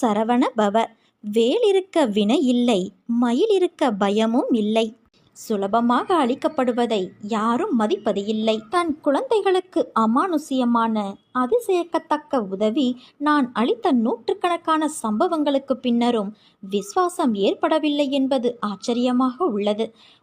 சரவண பவ. வேல் இருக்க வினை இல்லை மயில் இருக்க பயமும் இல்லை. சுலபமாக அளிக்கப்படுவதை யாரும் மதிப்பது இல்லை. தன் குழந்தைகளுக்கு அமானுஷ்யமான அதிசயக்கத்தக்க உதவி நான் அளித்த நூற்றுக்கணக்கான சம்பவங்களுக்கு பின்னரும் விசுவாசம் ஏற்படவில்லை என்பது ஆச்சரியமாக உள்ளது.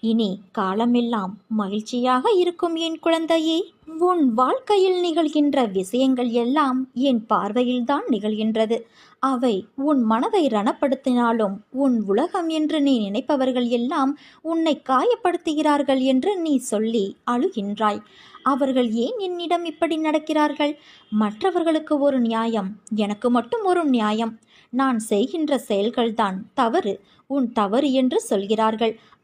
இனி காலமெல்லாம் மகிழ்ச்சியாக இருக்கும் என் குழந்தையே. உன் வாழ்க்கையில் நிகழ்கின்ற விஷயங்கள் எல்லாம் என் பார்வையில்தான் நிகழ்கின்றது. அவை உன் மனதை ரணப்படுத்தினாலும் உன் உலகம் என்று நீ நினைப்பவர்கள் எல்லாம் உன்னை காயப்படுத்துகிறார்கள் என்று நீ சொல்லி அழுகின்றாய். அவர்கள் ஏன் என்னிடம் இப்படி நடக்கிறார்கள்? மற்றவர்களுக்கு ஒரு நியாயம் எனக்கு மட்டும் ஒரு நியாயம். நான் செய்கின்ற செயல்கள்தான் தவறு உன் தவறு என்று சொல்கிறார்கள்.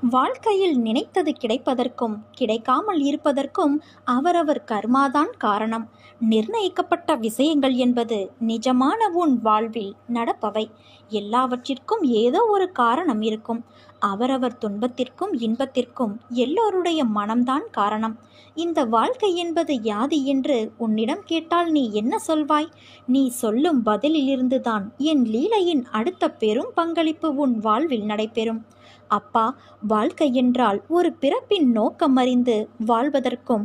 வாழ்க்கையில் நினைத்தது கிடைப்பதற்கும் கிடைக்காமல் இருப்பதற்கும் அவரவர் கர்மாதான் காரணம். நிர்ணயிக்கப்பட்ட விஷயங்கள் என்பது நிஜமான உன் வாழ்வில் நடப்பவை. எல்லாவற்றிற்கும் ஏதோ ஒரு காரணம் இருக்கும். அவரவர் துன்பத்திற்கும் இன்பத்திற்கும் எல்லோருடைய மனம்தான் காரணம். இந்த வாழ்க்கை என்பது யாது என்று உன்னிடம் கேட்டால் நீ என்ன சொல்வாய்? நீ சொல்லும் பதிலிலிருந்துதான் என் லீலையின் அடுத்த பெரும் பங்களிப்பு உன் வாழ்வில் நடைபெறும். அப்பா வாழ்க்கை என்றால் ஒரு பிறப்பின் நோக்கம் அறிந்து வாழ்வதற்கும்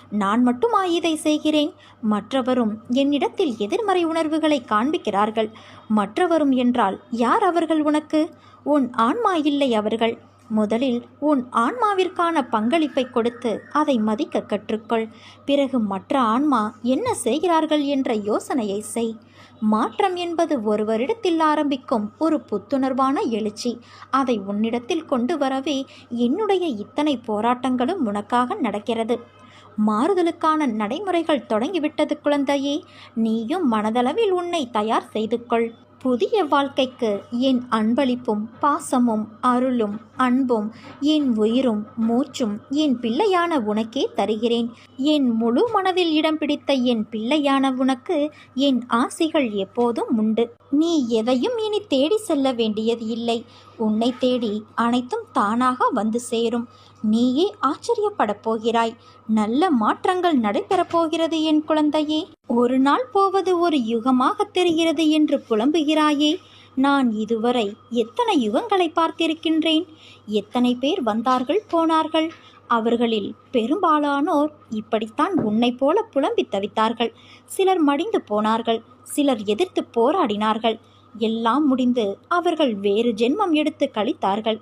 நான் மட்டுமா இதை செய்கிறேன்? மற்றவரும் என்னிடத்தில் எதிர்மறை உணர்வுகளை காண்பிக்கிறார்கள். மற்றவரும் என்றால் யார் அவர்கள் உனக்கு? உன் ஆன்மா இல்லை அவர்கள். முதலில் உன் ஆன்மாவிற்கான பங்களிப்பை கொடுத்து அதை மதிக்க கற்றுக்கொள். பிறகு மற்ற ஆன்மா என்ன செய்கிறார்கள் என்ற யோசனையை செய். மாற்றம் என்பது ஒருவரிடத்தில் ஆரம்பிக்கும் ஒரு புத்துணர்வான எழுச்சி. அதை உன்னிடத்தில் கொண்டு வரவே என்னுடைய இத்தனை போராட்டங்களும் உனக்காக நடக்கிறது. மாறுதலுக்கான நடைமுறைகள் தொடங்கிவிட்டது குழந்தையே. நீயும் மனதளவில் உன்னை தயார் செய்து கொள் புதிய வாழ்க்கைக்கு என் அன்பளிப்பும் பாசமும் அருளும் அன்பும் என் உயிரும் மூச்சும் என் பிள்ளையான உனக்கே தருகிறேன். என் முழு மனதில் இடம் பிடித்த என் பிள்ளையான உனக்கு என் ஆசைகள் எப்போதும் உண்டு. நீ எதையும் இனி தேடி செல்ல வேண்டியது இல்லை. உன்னை தேடி அனைத்தும் தானாக வந்து சேரும். நீயே ஆச்சரியப்படப் போகிறாய். நல்ல மாற்றங்கள் நடைபெறப் போகிறது என் குழந்தையே. ஒரு நாள் போவது ஒரு யுகமாக தெரிகிறது என்று புலம்புகிறாயே. நான் இதுவரை எத்தனை யுகங்களை பார்த்திருக்கின்றேன். எத்தனை பேர் வந்தார்கள் போனார்கள். அவர்களில் பெரும்பாலானோர் இப்படித்தான் உன்னைப் போல புலம்பித் தவித்தார்கள். சிலர் மடிந்து போனார்கள் சிலர் எதிர்த்து போராடினார்கள். எல்லாம் முடிந்து அவர்கள் வேறு ஜென்மம் எடுத்து கழித்தார்கள்.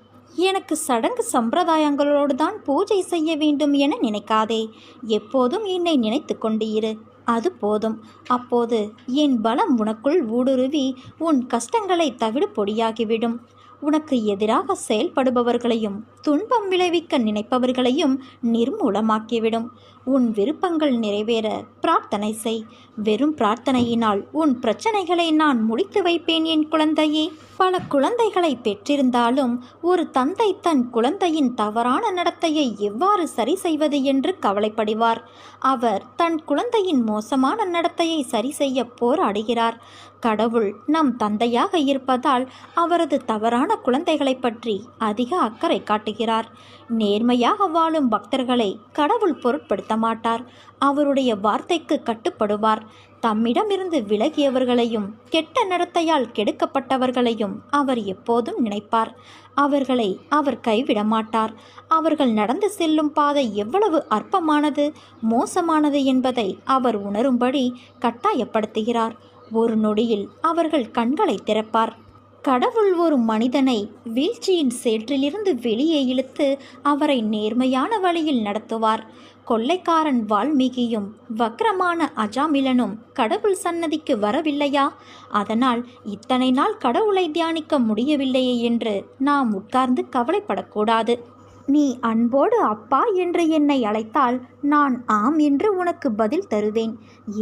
எனக்கு சடங்கு சம்பிரதாயங்களோடு தான் பூஜை செய்ய வேண்டும் என நினைக்காதே. எப்போதும் என்னை நினைத்து கொண்டு இரு. அது போதும். அப்போது என் பலம் உனக்குள் ஊடுருவி உன் கஷ்டங்களை தவிடு பொடியாகிவிடும். உனக்கு எதிராக செயல்படுபவர்களையும் துன்பம் விளைவிக்க நினைப்பவர்களையும் நிர்மூலமாக்கிவிடும். உன் விருப்பங்கள் நிறைவேற பிரார்த்தனை செய். வெறும் பிரார்த்தனையினால் உன் பிரச்சனைகளை நான் முடித்து வைப்பேன் என் குழந்தையே. பல குழந்தைகளை பெற்றிருந்தாலும் ஒரு தந்தை தன் குழந்தையின் தவறான நடத்தையை எவ்வாறு சரி செய்வது என்று கவலைப்படுவார். அவர் தன் குழந்தையின் மோசமான நடத்தையை சரி செய்ய போராடுகிறார். கடவுள் நம் தந்தையாக இருப்பதால் அவரது தவறான குழந்தைகளை பற்றி அதிக அக்கறை காட்டுகிறார். நேர்மையாக வாழும் பக்தர்களை கடவுள் பொருட்படுத்த மாட்டார். அவருடைய வார்த்தைக்கு கட்டுப்படுவார். தம்மிடமிருந்து விலகியவர்களையும் கெட்ட நடத்தையால் கெடுக்கப்பட்டவர்களையும் அவர் எப்போதும் நினைப்பார். அவர்களை அவர் கைவிட மாட்டார். அவர்கள் நடந்து செல்லும் பாதை எவ்வளவு அற்பமானது மோசமானது என்பதை அவர் உணரும்படி கட்டாயப்படுத்துகிறார். ஒரு நொடியில் அவர்கள் கண்களை திறப்பார். கடவுள் ஒரு மனிதனை வீழ்ச்சியின் சேற்றிலிருந்து வெளியே இழுத்து அவரை நேர்மையான வழியில் நடத்துவார். கொள்ளைக்காரன் வால்மீகியும் வக்ரமான அஜாமிலனும் கடவுள் சன்னதிக்கு வரவில்லையா? அதனால் இத்தனை நாள் கடவுளை தியானிக்க முடியவில்லையே என்று நாம் உட்கார்ந்து கவலைப்படக்கூடாது. நீ அன்போடு அப்பா என்று என்னை அழைத்தால் நான் ஆம் என்று உனக்கு பதில் தருவேன்.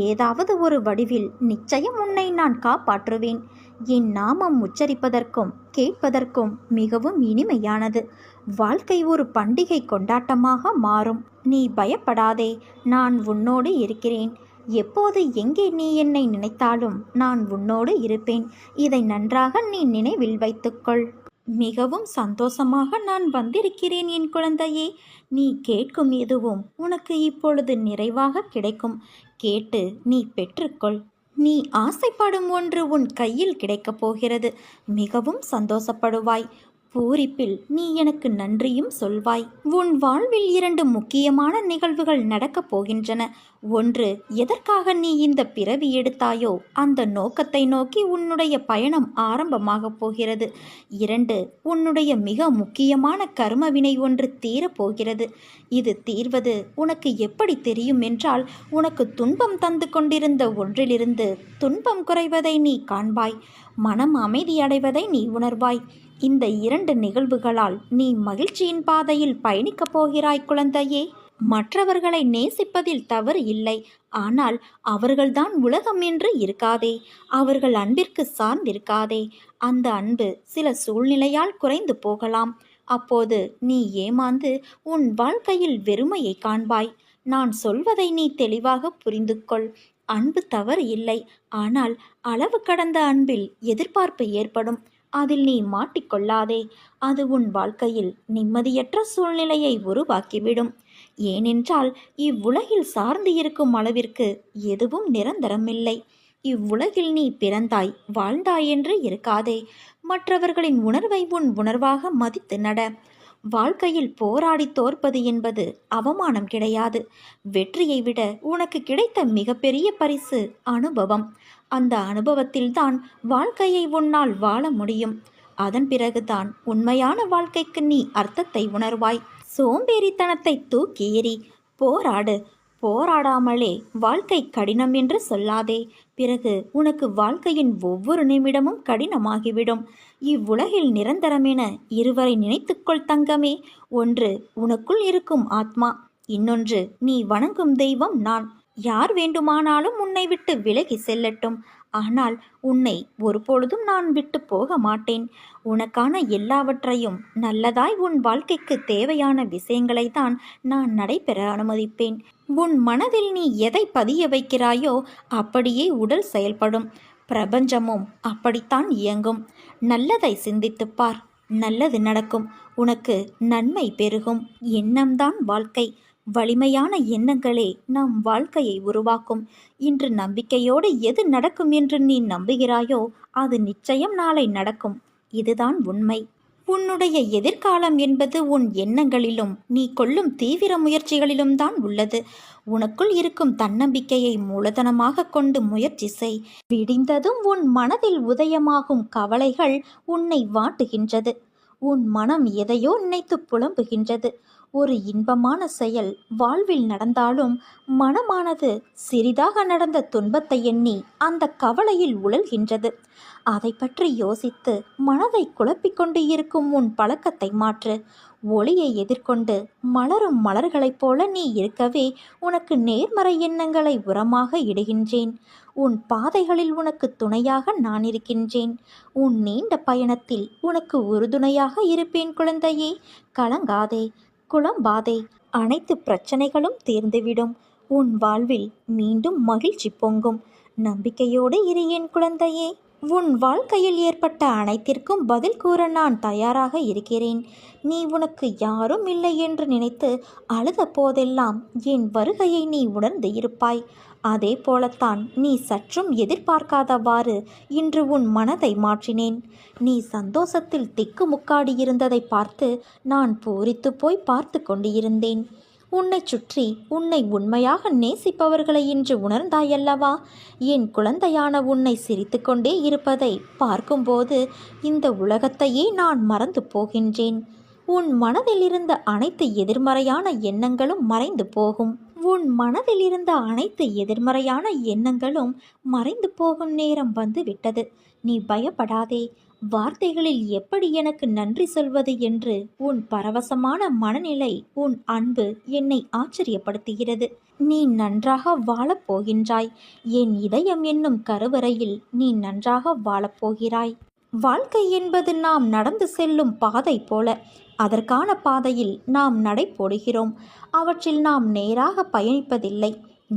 ஏதாவது ஒரு வடிவில் நிச்சயம் உன்னை நான் காப்பாற்றுவேன். என் நாமம் உச்சரிப்பதற்கும் கேட்பதற்கும் மிகவும் இனிமையானது. வாழ்க்கை ஒரு பண்டிகை கொண்டாட்டமாக மாறும். நீ பயப்படாதே நான் உன்னோடு இருக்கிறேன். எப்போது எங்கே நீ என்னை நினைத்தாலும் நான் உன்னோடு இருப்பேன். இதை நன்றாக நீ நினைவில் வைத்துக்கொள். மிகவும் சந்தோஷமாக நான் வந்திருக்கிறேன் என் குழந்தையே. நீ கேட்கும் எதுவும் உனக்கு இப்பொழுது நிறைவாக கிடைக்கும். கேட்டு நீ பெற்றுக்கொள். நீ ஆசைப்படும் ஒன்று உன் கையில் கிடைக்கப் போகிறது. மிகவும் சந்தோஷப்படுவாய். பூரிப்பில் நீ எனக்கு நன்றியும் சொல்வாய். உன் வாழ்வில் இரண்டு முக்கியமான நிகழ்வுகள் நடக்கப் போகின்றன. ஒன்று எதற்காக நீ இந்த பிறவி எடுத்தாயோ அந்த நோக்கத்தை நோக்கி உன்னுடைய பயணம் ஆரம்பமாகப் போகிறது. இரண்டு உன்னுடைய மிக முக்கியமான கர்மவினை ஒன்று தீரப்போகிறது இது தீர்வது உனக்கு எப்படி தெரியும் என்றால் உனக்கு துன்பம் தந்து கொண்டிருந்த ஒன்றிலிருந்து துன்பம் குறைவதை நீ காண்பாய். மனம் அமைதியடைவதை நீ உணர்வாய். இந்த இரண்டு நிகழ்வுகளால் நீ மகிழ்ச்சியின் பாதையில் பயணிக்கப் போகிறாய் குழந்தையே. மற்றவர்களை நேசிப்பதில் தவறு இல்லை. ஆனால் அவர்கள்தான் உலகம் என்று இருக்காதே. அவர்கள் அன்பிற்கு சார்ந்திருக்காதே. அந்த அன்பு சில சூழ்நிலையால் குறைந்து போகலாம். அப்போது நீ ஏமாந்து உன் வாழ்க்கையில் வெறுமையை காண்பாய். நான் சொல்வதை நீ தெளிவாக புரிந்து கொள் அன்பு தவறு இல்லை. ஆனால் அளவு கடந்த அன்பில் எதிர்பார்ப்பு ஏற்படும். அதில் நீ மாட்டிக்கொள்ளாதே. அது உன் வாழ்க்கையில் நிம்மதியற்ற சூழ்நிலையை உருவாக்கிவிடும். ஏனென்றால் இவ்வுலகில் சார்ந்து இருக்கும் அளவிற்கு எதுவும் நிரந்தரமில்லை. இவ்வுலகில் நீ பிறந்தாய் வாழ்ந்தாய் என்று இருக்காதே. மற்றவர்களின் உணர்வை உன் உணர்வாக மதித்து நட. வாழ்க்கையில் போராடி தோற்பது என்பது அவமானம் கிடையாது. வெற்றியை விட உனக்கு கிடைத்த மிகப்பெரிய பரிசு அனுபவம். அந்த அனுபவத்தில்தான் வாழ்க்கையை உன்னால் வாழ முடியும். அதன் பிறகுதான் உண்மையான வாழ்க்கைக்கு நீ அர்த்தத்தை உணர்வாய். சோம்பேறித்தனத்தை தூக்கி எறி போராடு. போராடாமலே வாழ்க்கை கடினம் என்று சொல்லாதே. பிறகு உனக்கு வாழ்க்கையின் ஒவ்வொரு நிமிடமும் கடினமாகிவிடும். இவ்வுலகில் நிரந்தரமென இருவரை நினைத்துக்கொள் தங்கமே. ஒன்று உனக்குள் இருக்கும் ஆத்மா. இன்னொன்று நீ வணங்கும் தெய்வம் நான். யார் வேண்டுமானாலும் உன்னை விட்டு விலகி செல்லட்டும். ஆனால் உன்னை ஒருபொழுதும் நான் விட்டு போக மாட்டேன். உனக்கான எல்லாவற்றையும் நல்லதாய் உன் வாழ்க்கைக்கு தேவையான விஷயங்களை தான் நான் நடைபெற அனுமதிப்பேன். உன் மனதில் நீ எதை பதிய வைக்கிறாயோ அப்படியே உடல் செயல்படும். பிரபஞ்சமும் அப்படித்தான் இயங்கும். நல்லதை சிந்தித்துப் பார் நல்லது நடக்கும். உனக்கு நன்மை பெருகும். எண்ணம்தான் வாழ்க்கை. வலிமையான எண்ணங்களே நம் வாழ்க்கையை உருவாக்கும். இன்று நம்பிக்கையோடு எது நடக்கும் என்று நீ நம்புகிறாயோ அது நிச்சயம் நாளை நடக்கும். இதுதான் உண்மை. உன்னுடைய எதிர்காலம் என்பது உன் எண்ணங்களிலும் நீ கொள்ளும் தீவிர முயற்சிகளிலும் தான் உள்ளது. உனக்குள் இருக்கும் தன்னம்பிக்கையை மூலதனமாக கொண்டு முயற்சி செய். விடிந்ததும் உன் மனதில் உதயமாகும் கவலைகள் உன்னை வாட்டுகின்றது. உன் மனம் எதையோ நினைத்து புலம்புகின்றது. ஒரு இன்பமான செயல் வாழ்வில் நடந்தாலும் மனமானது சிறிதாக நடந்த துன்பத்தை எண்ணி அந்த கவலையில் உழல்கின்றது. அதை பற்றி யோசித்து மனதை குழப்பிக்கொண்டு இருக்கும் உன் பழக்கத்தை மாற்று. ஒளியை எதிர்கொண்டு மலரும் மலர்களைப் போல நீ இருக்கவே உனக்கு நேர்மறை எண்ணங்களை உரமாக இடுகின்றேன். உன் பாதைகளில் உனக்கு துணையாக நான் இருக்கின்றேன். உன் நீண்ட பயணத்தில் உனக்கு உறுதுணையாக இருப்பேன் குழந்தையே. கலங்காதே. குளம் பாதை அனைத்து பிரச்சனைகளும் தீர்ந்துவிடும். உன் வாழ்வில் மீண்டும் மகிழ்ச்சி பொங்கும். நம்பிக்கையோடு இரு என் குழந்தையே. உன் வாழ்க்கையில் ஏற்பட்ட அனைத்திற்கும் பதில் கூற நான் தயாராக இருக்கிறேன். நீ உனக்கு யாரும் இல்லை என்று நினைத்து அழுத போதெல்லாம் என் வருகையை நீ உணர்ந்து இருப்பாய். அதே போலத்தான் நீ சற்றும் எதிர்பார்க்காதவாறு இன்று உன் மனதை மாற்றினேன். நீ சந்தோஷத்தில் திக்குமுக்காடி இருந்ததை பார்த்து நான் பூரித்து போய் பார்த்து கொண்டிருந்தேன். உன்னை சுற்றி உன்னை உண்மையாக நேசிப்பவர்களை இன்று உணர்ந்தாயல்லவா? என் குழந்தையான உன்னை சிரித்துக்கொண்டே இருப்பதை பார்க்கும்போது இந்த உலகத்தையே நான் மறந்து போகின்றேன். உன் மனதில் இருந்த அனைத்து எதிர்மறையான எண்ணங்களும் மறைந்து போகும். உன் மனதில் இருந்த அனைத்து எதிர்மறையான எண்ணங்களும் மறைந்து போகும் நேரம் வந்து விட்டது நீ பயப்படாதே. வார்த்தைகளில் எப்படி எனக்கு நன்றி சொல்வது என்று உன் பரவசமான மனநிலை உன் அன்பு என்னை ஆச்சரியப்படுத்துகிறது. நீ நன்றாக வாழப்போகின்றாய் என் இதயம் என்னும் கருவறையில் நீ நன்றாக வாழப்போகிறாய் வாழ்க்கை என்பது நாம் நடந்து செல்லும் பாதை போல அதற்கான பாதையில் நாம் நடை போடுகிறோம் அவற்றில் நாம் நேராக பயணிப்பதில்லை.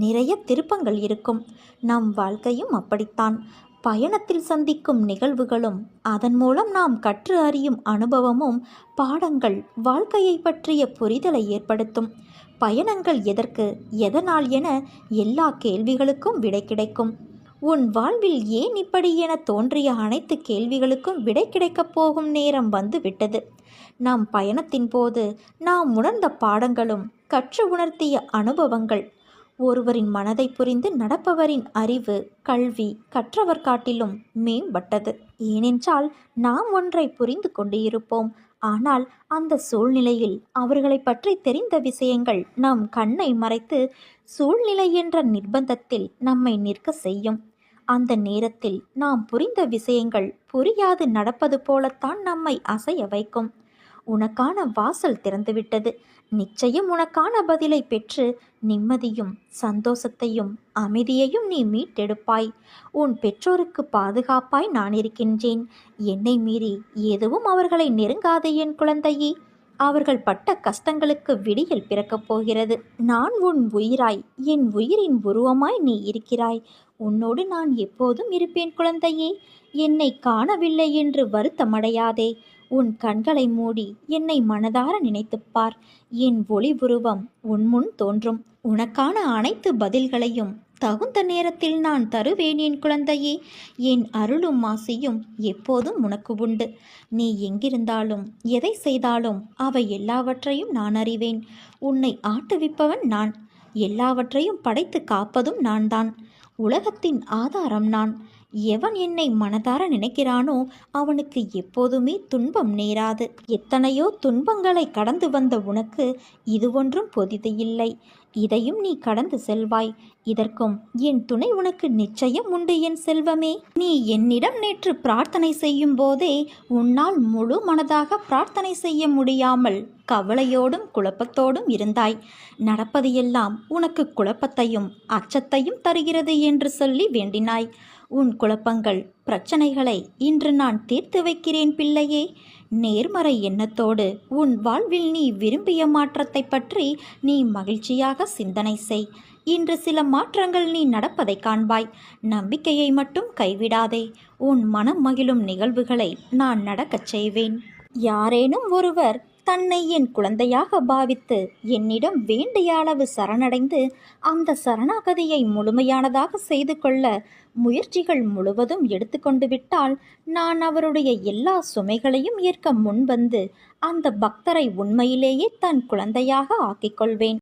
நிறைய திருப்பங்கள் இருக்கும். நம் வாழ்க்கையும் அப்படித்தான். பயணத்தில் சந்திக்கும் நிகழ்வுகளும் அதன் மூலம் நாம் கற்று அறியும் அனுபவமும் பாடங்கள் வாழ்க்கையை பற்றிய புரிதலை ஏற்படுத்தும். பயணங்கள் எதற்கு எதனால் என எல்லா கேள்விகளுக்கும் விடை கிடைக்கும். உன் வாழ்வில் ஏன் இப்படி என தோன்றிய அனைத்து கேள்விகளுக்கும் விடை கிடைக்கப் போகும் நேரம் வந்து விட்டது நம் பயணத்தின் போது நாம் உணர்ந்த பாடங்களும் கற்று உணர்த்திய அனுபவங்கள் ஒருவரின் மனதை புரிந்து நடப்பவரின் அறிவு கல்வி கற்றவர் காட்டிலும் மேம்பட்டது. ஏனென்றால் நாம் ஒன்றை புரிந்து கொண்டு இருப்போம் ஆனால் அந்த சூழ்நிலையில் அவர்களை பற்றி தெரிந்த விஷயங்கள் நம் கண்ணை மறைத்து சூழ்நிலை என்ற நிர்பந்தத்தில் நம்மை நிற்க செய்யும். அந்த நேரத்தில் நாம் புரிந்த விஷயங்கள் புரியாது நடப்பது போலத்தான் நம்மை அசைய வைக்கும். உனக்கான வாசல் திறந்துவிட்டது. நிச்சயம் உனக்கான பதிலை பெற்று நிம்மதியும் சந்தோஷத்தையும் அமைதியையும் நீ மீட்டெடுப்பாய். உன் பெற்றோருக்கு பாதுகாப்பாய் நான் இருக்கின்றேன். என்னை மீறி எதுவும் அவர்களை நெருங்காதே என் குழந்தையே. அவர்கள் பட்ட கஷ்டங்களுக்கு விடியல் பிறக்கப் போகிறது. நான் உன் உயிராய் என் உயிரின் உருவமாய் நீ இருக்கிறாய். உன்னோடு நான் எப்போதும் இருப்பேன் குழந்தையே. என்னை காணவில்லை என்று வருத்தமடையாதே. உன் கண்களை மூடி என்னை மனதார நினைத்துப் பார். என் ஒளி உருவம் உன் முன் தோன்றும். உனக்கான அனைத்து பதில்களையும் தகுந்த நேரத்தில் நான் தருவேன் என் குழந்தையே. என் அருளும் ஆசையும் எப்போதும் உனக்கு உண்டு. நீ எங்கிருந்தாலும் எதை செய்தாலும் அவை எல்லாவற்றையும் நான் அறிவேன். உன்னை ஆட்டுவிப்பவன் நான். எல்லாவற்றையும் படைத்து காப்பதும் நான் தான் உலகத்தின் ஆதாரம் நான். எவன் என்னை மனதார நினைக்கிறானோ அவனுக்கு எப்போதுமே துன்பம் நேராது. எத்தனையோ துன்பங்களை கடந்து வந்த உனக்கு இது ஒன்றும் பொதிது இல்லை. இதையும் நீ கடந்து செல்வாய். இதற்கும் என் துணை உனக்கு நிச்சயம் உண்டு என் செல்வமே. நீ என்னிடம் நேற்று பிரார்த்தனை செய்யும் போதே உன்னால் முழு மனதாக பிரார்த்தனை செய்ய முடியாமல் கவலையோடும் குழப்பத்தோடும் இருந்தாய். நடப்பது எல்லாம் உனக்கு குழப்பத்தையும் அச்சத்தையும் தருகிறது என்று சொல்லி வேண்டினாய். உன் குழப்பங்கள் பிரச்சனைகளை இன்று நான் தீர்த்து வைக்கிறேன் பிள்ளையே. நேர்மறை எண்ணத்தோடு உன் வாழ்வில் நீ விரும்பிய மாற்றத்தை பற்றி நீ மகிழ்ச்சியாக சிந்தனை செய். இன்று சில மாற்றங்கள் நீ நடப்பதை காண்பாய். நம்பிக்கையை மட்டும் கைவிடாதே. உன் மனம் மகிழும் நிகழ்வுகளை நான் நடக்கச் செய்வேன். யாரேனும் ஒருவர் தன்னை என் குழந்தையாக பாவித்து என்னிடம் வேண்டிய அளவு சரணடைந்து அந்த சரணாகதியை முழுமையானதாக செய்து கொள்ள முயற்சிகள் முழுவதும் எடுத்துக்கொண்டு விட்டால் நான் அவருடைய எல்லா சுமைகளையும் ஏற்க முன்வந்து அந்த பக்தரை உண்மையிலேயே தன் குழந்தையாக ஆக்கிக்கொள்வேன்